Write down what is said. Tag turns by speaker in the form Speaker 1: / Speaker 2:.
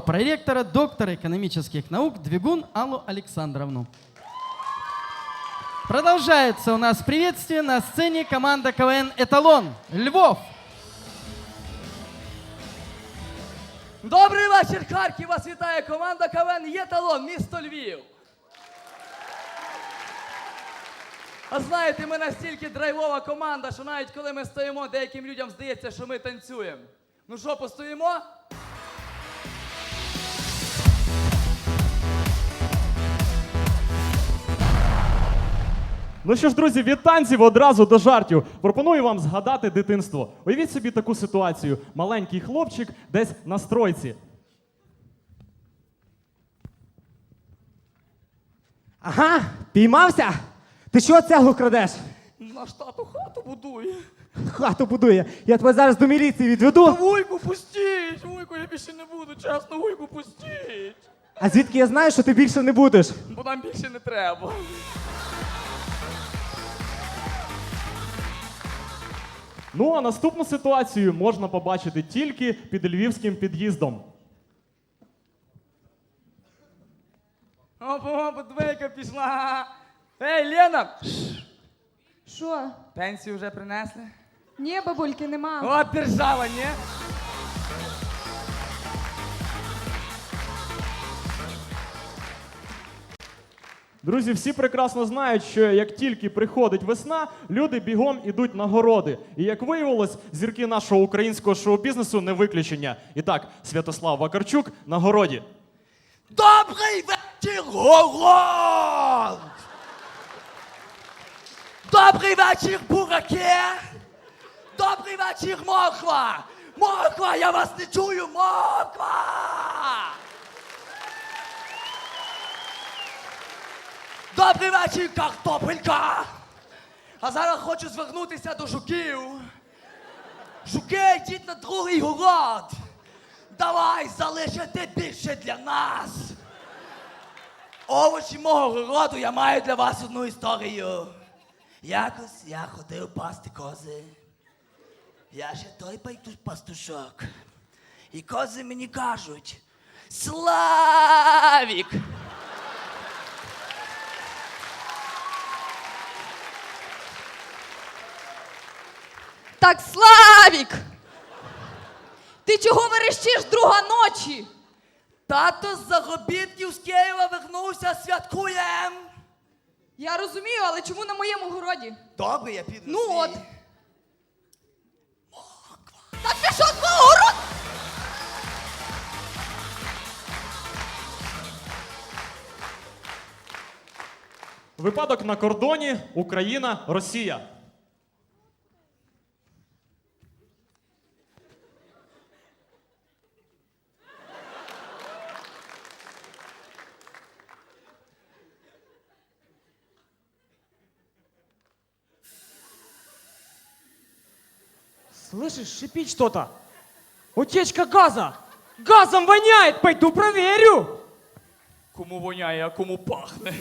Speaker 1: первого проректора, доктора экономических наук Двигун Аллу Александровну. Продолжается у нас приветствие на сцене команда КВН «Эталон» Львов.
Speaker 2: Добрий вечір, Харків! Вас вітає команда КВН «Єталон», місто Львів. А знаєте, ми настільки драйвова команда, що навіть коли ми стоїмо, деяким людям здається, що ми танцюємо. Ну що, постоїмо?
Speaker 3: Ну що ж, друзі, від танців одразу до жартів. Пропоную вам згадати дитинство. Уявіть собі таку ситуацію: маленький хлопчик десь на стройці.
Speaker 4: Ага, піймався? Ти що цеглу крадеш?
Speaker 2: Наш тато хату будує.
Speaker 4: Хату будує. Я тебе зараз до міліції відведу.
Speaker 2: Вуйку, пустіть! Вуйку, я більше не буду, чесно, вуйку, пустіть!
Speaker 4: А звідки я знаю, що ти більше не будеш?
Speaker 2: Бо нам більше не треба.
Speaker 3: Ну а наступну ситуацію можна побачити тільки під львівським під'їздом.
Speaker 2: Оп, двійка пішла. Ей, Лена!
Speaker 5: Що?
Speaker 2: Пенсію вже принесли?
Speaker 5: Ні, бабульки, нема.
Speaker 2: О, держава, ні?
Speaker 3: Друзі, всі прекрасно знають, що як тільки приходить весна, люди бігом ідуть на городи. І як виявилось, зірки нашого українського шоу-бізнесу не виключення. І так, Святослав Вакарчук на городі.
Speaker 2: Добрий вечір, город! Добрий вечір, бураки! Добрий вечір, морква! Морква, я вас не чую, морква! Добрий вечір, картопелька! А зараз хочу звернутися до жуків. Жуки, йдіть на другий город! Давай залишити більше для нас. Овочі мого городу, я маю для вас одну історію. Якось я ходив пасти кози. Я ще той пайту пастушок. І кози мені кажуть: Славік!
Speaker 5: Так, Славік! Ти чого верещиш друга ночі?
Speaker 2: Тато з заробітків з Києва вернувся, святкуєм!
Speaker 5: Я розумію, але чому на моєму городі?
Speaker 2: Добре, я піду.
Speaker 5: Ну от. Так пішов з мого городу!
Speaker 3: Випадок на кордоні Україна,
Speaker 4: Слышишь, шипит что-то. Утечка газа. Газом воняет, пойду проверю.
Speaker 2: Кому воняє, а кому пахне.